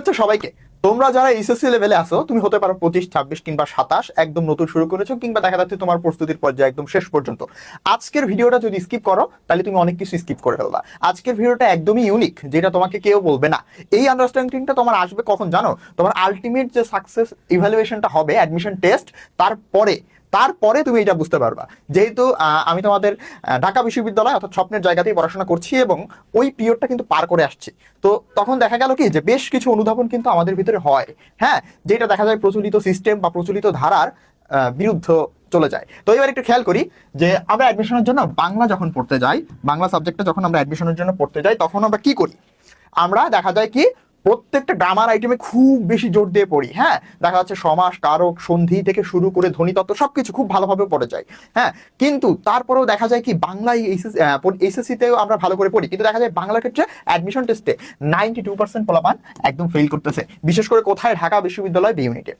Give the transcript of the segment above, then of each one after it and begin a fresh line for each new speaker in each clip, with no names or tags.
শুভেচ্ছা সবাইকে। তোমরা যারা এইচএসসি লেভেলে আসো তুমি হতে পারো পঁচিশ, ছাব্বিশ কিংবা সাতাশ, একদম নতুন শুরু করেছ কিংবা দেখা যাচ্ছে তোমার প্রস্তুতির পর্যায়ে একদম শেষ পর্যন্ত। আজকের ভিডিওটা যদি স্কিপ করো, তাহলে তুমি অনেক কিছু স্কিপ করে ফেলবা। আজকের ভিডিওটা একদমই ইউনিক যেটা তোমাকে কেউ বলবে না। এই আন্ডারস্ট্যান্ডিংটা তোমার আসবে কখন জানো? তোমার আলটিমেট যে সাকসেস ইভ্যালুয়েশনটা হবে অ্যাডমিশন টেস্ট তারপরে তারপরে তুমি এটা বুঝতে পারবা। যেহেতু আমি তোমাদের ঢাকা বিশ্ববিদ্যালয় অর্থাৎ স্বপ্নের জায়গাতেই পড়াশোনা করছি এবং ওই পিরিয়ডটা কিন্তু পার করে আসছি। তো তখন দেখা গেল কি যে বেশ কিছু অনুধাবন কিন্তু আমাদের ভিতরে হয়। হ্যাঁ যেটা দেখা যায় প্রচলিত সিস্টেম বা প্রচলিত ধারার বিরুদ্ধ চলে যায়। তো এবার একটু খেয়াল করি যে আমরা অ্যাডমিশনের জন্য বাংলা যখন পড়তে যাই, বাংলা সাবজেক্টটা যখন আমরা অ্যাডমিশনের জন্য পড়তে যাই, তখন আমরা কি করি? আমরা দেখা যায় কি প্রত্যেকটা গ্রামার আইটেমে খুব বেশি জোর দিয়ে পড়ি হ্যাঁ? দেখা যাচ্ছে সমাস, কারক, সন্ধি থেকে শুরু করে ধ্বনিতত্ত্ব সবকিছু খুব ভালোভাবে পড়ে যায় হ্যাঁ? কিন্তু তারপরেও দেখা যায় কি বাংলায় এসএসসি তেও আমরা ভালো করে পড়ি, কিন্তু দেখা যায় বাংলার ক্ষেত্রে অ্যাডমিশন টেস্টে নাইনটি টু পার্সেন্ট পোলাপান একদম ফেল করতেছে, বিশেষ করে কোথায়? ঢাকা বিশ্ববিদ্যালয় বি ইউনিটে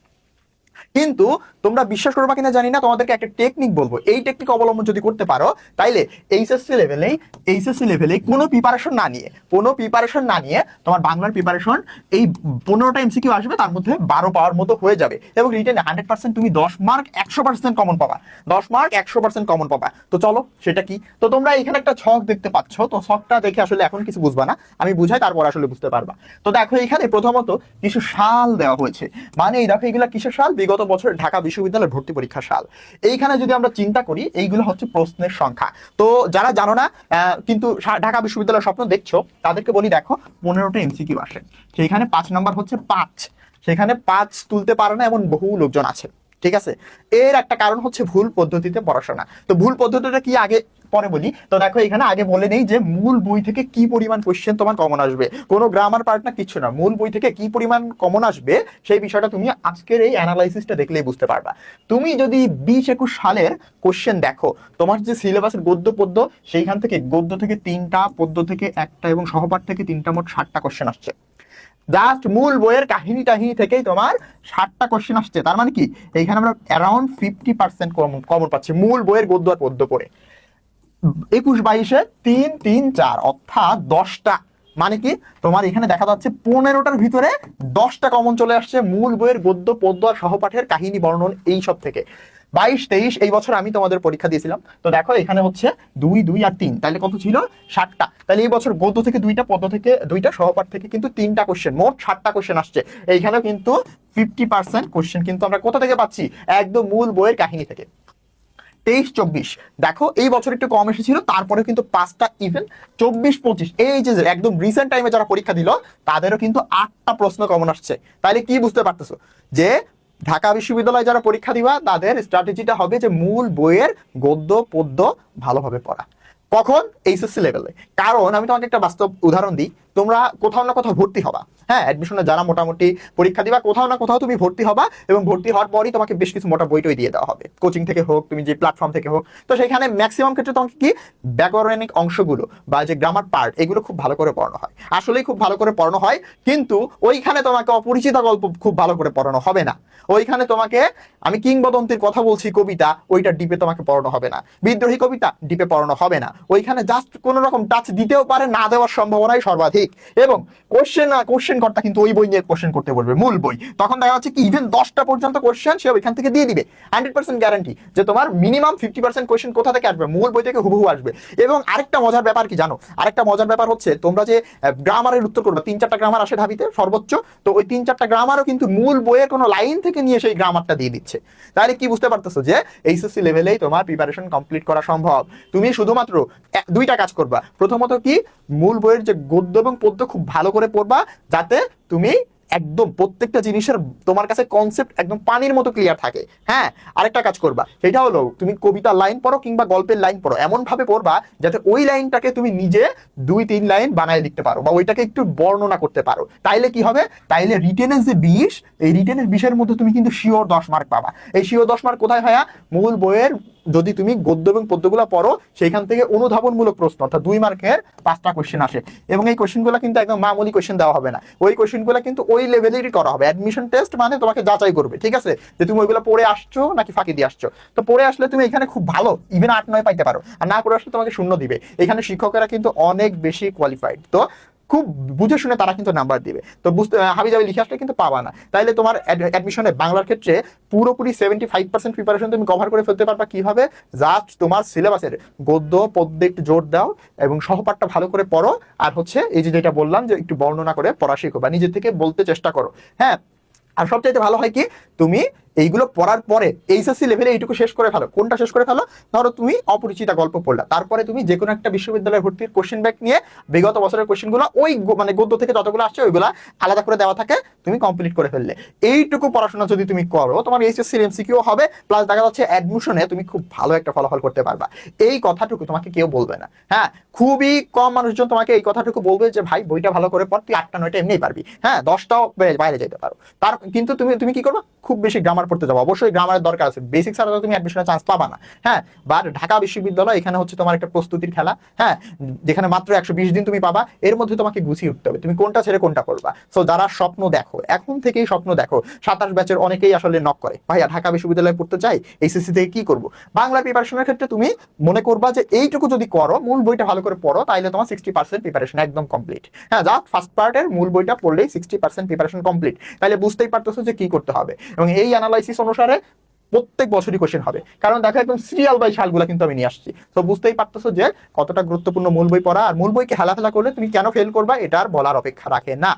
কিন্তু তোমরা বিশ্বাস করবা কিনা জানি না, তোমাদেরকে একটা টেকনিক বলব। এই টেকনিক অবলম্বন যদি করতে পারো, তাইলে এইচএসসি লেভেলেই এইচএসসি লেভেলে কোনো প্রিপারেশন না নিয়ে, কোনো প্রিপারেশন না নিয়ে তোমার বাংলার প্রিপারেশন এই পনেরোটা এমসিকিউ আসবে, তার মধ্যে বারো পাওয়ার মতো হয়ে যাবে। এবং রিটেনে হান্ড্রেড পার্সেন্ট তুমি দশ মার্ক একশো পার্সেন্ট কমন পাবা। দশ মার্ক একশো পার্সেন্ট কমন পাবা। তো চলো, সেটা কি? তো তোমরা এখানে একটা ছক দেখতে পাচ্ছ। তো ছকটা দেখে আসলে এখন কিছু বুঝবা না, আমি বুঝাই, তারপর আসলে বুঝতে পারবা। তো দেখো, এখানে প্রথমত কিছু সাল দেওয়া হয়েছে। মানে এই দেখো, এগুলা কিসের সাল বিগত বছর ঢাকা বিশ্ববিদ্যালয়ের ভর্তি পরীক্ষা সাল। এইখানে যদি আমরা চিন্তা করি, এইগুলো হচ্ছে প্রশ্নের সংখ্যা। তো যারা জানো না কিন্তু ঢাকা বিশ্ববিদ্যালয়ের স্বপ্ন দেখছ, তাদেরকে বলি দেখো, পনেরোটা এমসিকিউ আসে। সেইখানে পাঁচ নম্বর হচ্ছে পাঁচ। সেখানে পাঁচ তুলতে পারে না এমন বহু লোকজন আছে। ঠিক আছে? এর একটা কারণ হচ্ছে ভুল পদ্ধতিতে পড়াশোনা। তো ভুল পদ্ধতিটা কি আগে, পরে বলি। তো দেখো, এখানে আগে বলে নেই যে মূল বই থেকে কি পরিমাণ কোশ্চেন তোমার কমন আসবে। কোনো গ্রামার পার্ট না কিছু না। মূল বই থেকে কি পরিমাণ কমন আসবে, সেই বিষয়টা তুমি আজকের এই অ্যানালাইসিসটা দেখলেই বুঝতে পারবা। তুমি যদি বিশ একুশ সালের কোশ্চেন দেখো, তোমার যে সিলেবাসের গদ্য পদ্য, সেইখান থেকে গদ্য থেকে তিনটা, পদ্য থেকে একটা এবং সহপাঠ থেকে তিনটা মোট ষাটটা কোশ্চেন আসছে। জাস্ট মূল বইয়ের কাহিনী টাহিনী থেকেই তোমার ষাটটা কোশ্চেন আসছে। তার মানে কি? এইখানে আমরা অ্যারাউন্ড ফিফটি পার্সেন্ট কমন পাচ্ছি। মূল বইয়ের গদ্য আর পদ্য পড়ে। একুশ, বাইশে, তিন তিন, চার, অর্থাৎ দশটা। মানে কি? তোমার এখানে দেখা যাচ্ছে পনেরোটার ভিতরে দশটা কমন চলে আসছে। মূল বইয়ের গদ্য, পদ্য আর সহপাঠের কাহিনী, বর্ণন এই সব থেকে। বাইশ, তেইশ, এই বছর আমি তোমাদের পরীক্ষা দিয়েছিলাম। তো দেখো, এখানে হচ্ছে দুই দুই আর তিন। তাহলে কত ছিল? ষাটটা তাহলে এই বছর গদ্য থেকে দুইটা পদ্য থেকে দুইটা, সহপাঠ থেকে কিন্তু তিনটা কোশ্চেন মোট ষাটটা কোশ্চেন আসছে। এইখানেও কিন্তু ফিফটি পার্সেন্ট কোশ্চেন কিন্তু আমরা কোথা থেকে পাচ্ছি? একদম মূল বইয়ের কাহিনী থেকে। তেইশ, চব্বিশ। দেখো, এই বছর একটু কম এসেছিল তারপরে কিন্তু পাঁচটা ইভেন চব্বিশ, পঁচিশ। এই যে একদম রিসেন্ট টাইমে যারা পরীক্ষা দিল, তাদেরও কিন্তু আটটা প্রশ্ন কমন আসছে। তাহলে কি বুঝতে পারতেছো? যে ঢাকা বিশ্ববিদ্যালয়ে যারা পরীক্ষা দিবা, তাদের স্ট্র্যাটেজিটা হবে যে মূল বইয়ের গদ্য, পদ্য ভালোভাবে পড়া। কখন? এইচএসসি লেভেলে কারণ, আমি তোমাকে একটা বাস্তব উদাহরণ দিই। তোমরা কোথাও না কোথাও ভর্তি হবা। হ্যাঁ অ্যাডমিশনে যারা মোটামুটি পরীক্ষা দিবা, কোথাও না কোথাও তুমি ভর্তি হবা এবং ভর্তি হওয়ার পরই তোমাকে বেশ কিছু মোটা বইটই দিয়ে দেওয়া হবে। কোচিং থেকে হোক, তুমি যে প্ল্যাটফর্ম থেকে হোক। তো সেখানে ম্যাক্সিমাম ক্ষেত্রে তোমাকে কি? ব্যাকরণিক অংশগুলো বা যে গ্রামার পার্ট এগুলো খুব ভালো করে পড়ানো হয়। আসলেই খুব ভালো করে পড়ানো হয়, কিন্তু ওইখানে তোমাকে অপরিচিত গল্প খুব ভালো করে পড়ানো হবে না। ওইখানে তোমাকে, আমি কিংবদন্তির কথা বলছি কবিতা, ওইটা ডিপে তোমাকে পড়ানো হবে না। বিদ্রোহী কবিতা ডিপে পড়ানো হবে না। ওইখানে জাস্ট কোনো রকম টাচ দিতেও পারে, না দেওয়ার সম্ভাবনাই সর্বাধিক। এবং কোশ্চেন না কোশ্চেন কর্তা কিন্তু ওই বই নিয়ে কোশ্চেন করতে বলবে, মূল বই। তখন দেখা যাচ্ছে কি ইভেন দশটা পর্যন্ত কোশ্চেন সে ওইখান থেকে দিয়ে দিবে। হান্ড্রেড পার্সেন্ট গ্যারান্টি যে তোমার মিনিমাম ফিফটি পার্সেন্ট কোশ্চেন কোথা থেকে আসবে? মূল বই থেকে হুবহু আসবে। এবং আরেকটা মজার ব্যাপার কি জানো? আরেকটা মজার ব্যাপার হচ্ছে, তোমরা যে গ্রামারের উত্তর করবে তিন চারটা গ্রামার আসে ঢাবিতে, সর্বোচ্চ। তো ওই তিন চারটা গ্রামারও কিন্তু মূল বইয়ের কোনো লাইন থেকে নিয়ে সেই গ্রামারটা দিয়ে দিচ্ছে। তাহলে কি বুঝতে পারতেছো যে, এইচএসসি লেভেলেই তোমার প্রিপারেশন কমপ্লিট করা সম্ভব। তুমি শুধুমাত্র দুইটা কাজ করবা। প্রথমত কি, মূল বইয়ের যে গদ্য পদ্য খুব ভালো করে পড়বা যাতে তুমি একদম প্রত্যেকটা জিনিসের তোমার কাছে কনসেপ্ট একদম পানির মতো ক্লিয়ার থাকে। হ্যাঁ আরেকটা কাজ করবা। সেটা হলো তুমি কবিতার লাইন পড়ো কিংবা গল্পের লাইন পড়ো। এমন ভাবে পড়বা যাতে ওই লাইনটাকে তুমি নিজে দুই, তিন লাইন বানায় লিখতে পারো বা ওইটাকে একটু বর্ণনা করতে পারো। তাইলে কি হবে? তাইলে রিটেনের যে বিষ, এই রিটেনের বিষের মধ্যে তুমি কিন্তু শিওর দশ মার্ক পাবা। এই শিওর দশ মার্ক কোথায় হয় মূল বইয়ের যদি তুমি গদ্য এবং পদ্যগুলো পড়ো, সেইখান থেকে অনুধাবনমূলক প্রশ্ন, অর্থাৎ দুই মার্কের পাঁচটা কোশ্চেন আসে। এবং এই কোশ্চেনগুলো কিন্তু একদম মামুলি কোশ্চেন দেওয়া হবে না। ওই কোশ্চেনগুলো কিন্তু ওই লেভেলেরই করা হবে। অ্যাডমিশন টেস্ট মানে তোমাকে যাচাই করবে, ঠিক আছে? যে তুমি ওইগুলো পড়ে আসছো নাকি ফাঁকি দিয়ে আসছো। তো পড়ে আসলে তুমি এখানে খুব ভালো ইভেন আট, নয় পাইতে পারো। আর না পড়ে আসলে তোমাকে শূন্য দিবে। এখানে শিক্ষকেরা কিন্তু অনেক বেশি কোয়ালিফাইড তো খুব বুঝে শুনে তারা কিন্তু নাম্বার দিবে। তো বুঝতে হাবি যাবে লিখে আসলে কিন্তু পাবা না। তাইলে তোমার অ্যাডমিশনে বাংলার ক্ষেত্রে পুরোপুরি সেভেন্টি ফাইভ পার্সেন্ট প্রিপারেশন তুমি কভার করে ফেলতে পারবা কীভাবে? জাস্ট তোমার সিলেবাসের গদ্য, পদ্য একটু জোর দাও এবং সহপাঠটা ভালো করে পড়ো। আর হচ্ছে এই যে যেটা বললাম যে একটু বর্ণনা করে পড়া শিখো বা নিজে থেকে বলতে চেষ্টা করো। হ্যাঁ? আর সবচাইতে ভালো হয় কি? তুমি এইগুলো পড়ার পরে এইচএসসি লেভেলে এইটুকু শেষ করে ফেলো। কোনটা শেষ করে ফেলো? ধরো তুমি অপরিচিতা গল্প পড়লা। তারপরে তুমি যে কোনো একটা বিশ্ববিদ্যালয়ে ভর্তির কোশ্চেন ব্যাক নিয়ে বিগত বছরের কোশ্চেনগুলো ওই মানে গদ্য থেকে যতগুলো আসছে ওইগুলা আলাদা করে দেওয়া থাকে, তুমি কমপ্লিট করে ফেললে। এইটুকু পড়াশোনা যদি তুমি করো, তোমার এইচএসসি এমসিকিউ হবে প্লাস দেখা যাচ্ছে অ্যাডমিশনে তুমি খুব ভালো একটা ফলাফল করতে পারবা। এই কথাটুকু তোমাকে কেউ বলবে না। হ্যাঁ খুবই কম মানুষজন তোমাকে এই কথাটুকু বলবে যে, ভাই, বইটা ভালো করে পড়, তুই আটটা নয়টা এমনিই পারবি। হ্যাঁ দশটাও বাইরে যেতে পারো। তার কিন্তু তুমি তুমি কি করবা? খুব বেশি গ্রামার পড়তে যাব। অবশ্যই গ্রামারের দরকার আছে। বেসিক ছাড়া তুমি অ্যাডমিশনের চান্স পাবা না। হ্যাঁ বা ঢাকা বিশ্ববিদ্যালয়, এখানে হচ্ছে তোমার একটা প্রস্তুতির খেলা। হ্যাঁ যেখানে মাত্র একশো বিশ দিন তুমি পাবা। এর মধ্যে তোমাকে গুছিয়ে উঠতে হবে। তুমি কোনটা ছেড়ে কোনটা করবা সো যারা স্বপ্ন দেখো, এখন থেকেই স্বপ্ন দেখো, সাতাশ ব্যাচের অনেকেই আসলে নক করে। ভাইয়া, ঢাকা বিশ্ববিদ্যালয়ে পড়তে চাই এইচএসসি থেকে কি করব? বাংলা প্রিপারেশনের ক্ষেত্রে তুমি মনে করবা যে, এইটুকু যদি করো, মূল বইটা ভালো করে পড়ো তাহলে তোমার সিক্সটি পার্সেন্ট প্রিপারেশন একদম কমপ্লিট হ্যাঁ যা ফার্স্ট পার্টের মূল বইটা পড়লেই সিক্সটি পার্সেন্ট প্রিপারেশন কমপ্লিট তাহলে বুঝতেই পারতেছো যে কি করতে হবে। এবং এই অ্যানালাইসিস অনুসারে প্রত্যেক বছরই কোশ্চেন হবে। কারণ দেখো একদম সিরিয়াল বাই সালগুলো কিন্তু আমি নিয়ে আসছি। তো বুঝতেই পারতেছো যে কতটা গুরুত্বপূর্ণ মূল বই পড়া। আর মূল বইকে হেলাফেলা করলে তুমি কেন ফেল করবা, এটা আর বলার অপেক্ষা রাখে না।